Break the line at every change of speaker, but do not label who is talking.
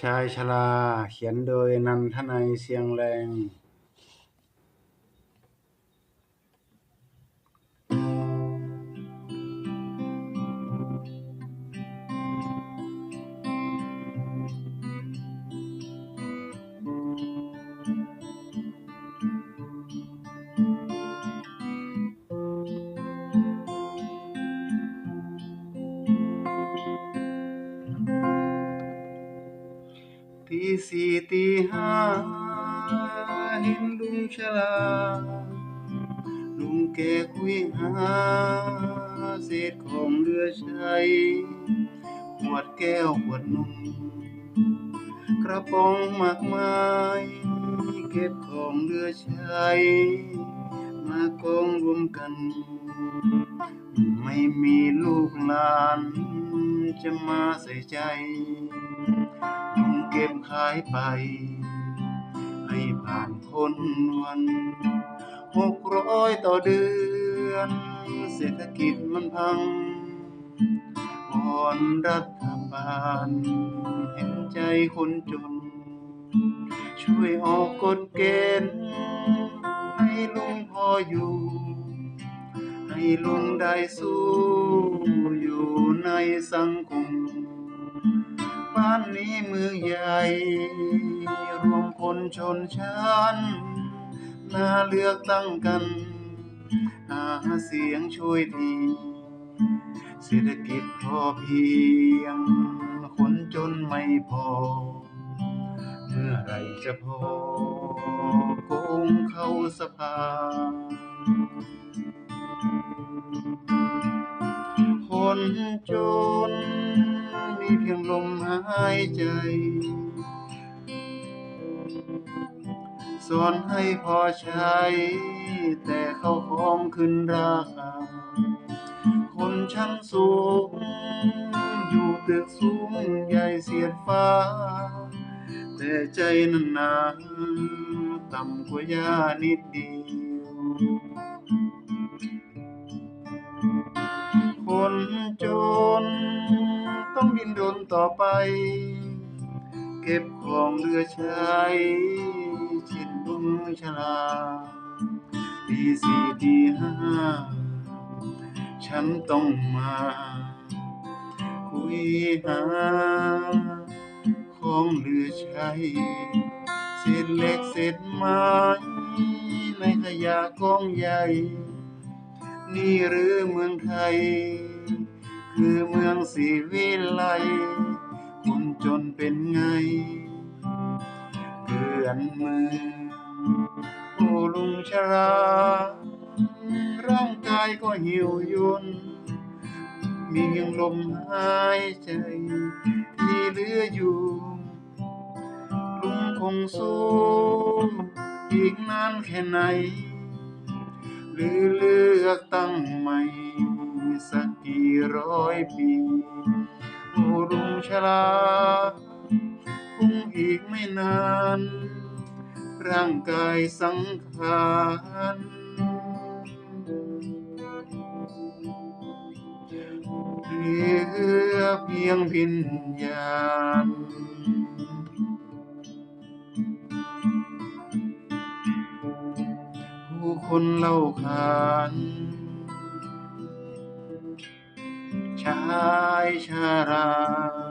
ชายชราเขียนโดยนันทนายเสียงแรง ตีสี่ตีห้าเห็นลุงชราลุงแกคุยหา เศษของเหลือใช้ขวดแก้วขวดนมกระป๋องมากมายเก็บของเหลือใช้ มากองรวมกัน ไม่มีลูกหลานจะมาใส่ใจ เก็บขายไป ให้ผ่านพ้นวันหกร้อยต่อเดือน เศรษฐกิจมันพังวอนรัฐบาล เห็นใจคนจน ช่วยออกกฎเกณฑ์ให้ลุงพออยู่ ให้ลุงได้สู้อยู่ในสังคมานนี้มือใหญ่ รวมคนชนชั้นน่าเลือกตั้งกัน หาเสียงช่วยที เศรษฐกิจพอเพียง คนจนไม่พอ เมื่อไรจะพอโกงเข้าสภาคนจน มีเพียงลมหายใจ สอนให้พอใช้ แต่เข้าของขึ้นราคา คนชั้นสูง อยู่ตึกสูงใหญ่เสียดฟ้า แต่ใจนั้นหนาต่ำกว่าหญ้านิดเดียว ดนต่อไป เก็บของเหลือใช้ช่นลุงชราตีสี่ตีห้าฉันต้องมา คุยหา ของเหลือใช้เศษเหล็กเศษไม้ในขยะกองใหญ่ นี่หรือเมืองไทย คือเมืองสีวิไลคนจนเป็นไงเกลื่อนเมืองโอ้ลุงชรา ร่างกายก็หิวย่นมีเพียงลมหายใจ ที่เหลืออยู่ ลุงคงสู้อีกนานแค่ไหน หรือเลือกตั อยปีโอ้ลุงชราคงอีกไม่นาน ร่างกายสังขารเหลือเพียงวิญญาณผู้คนเล่าขาน ชายชารา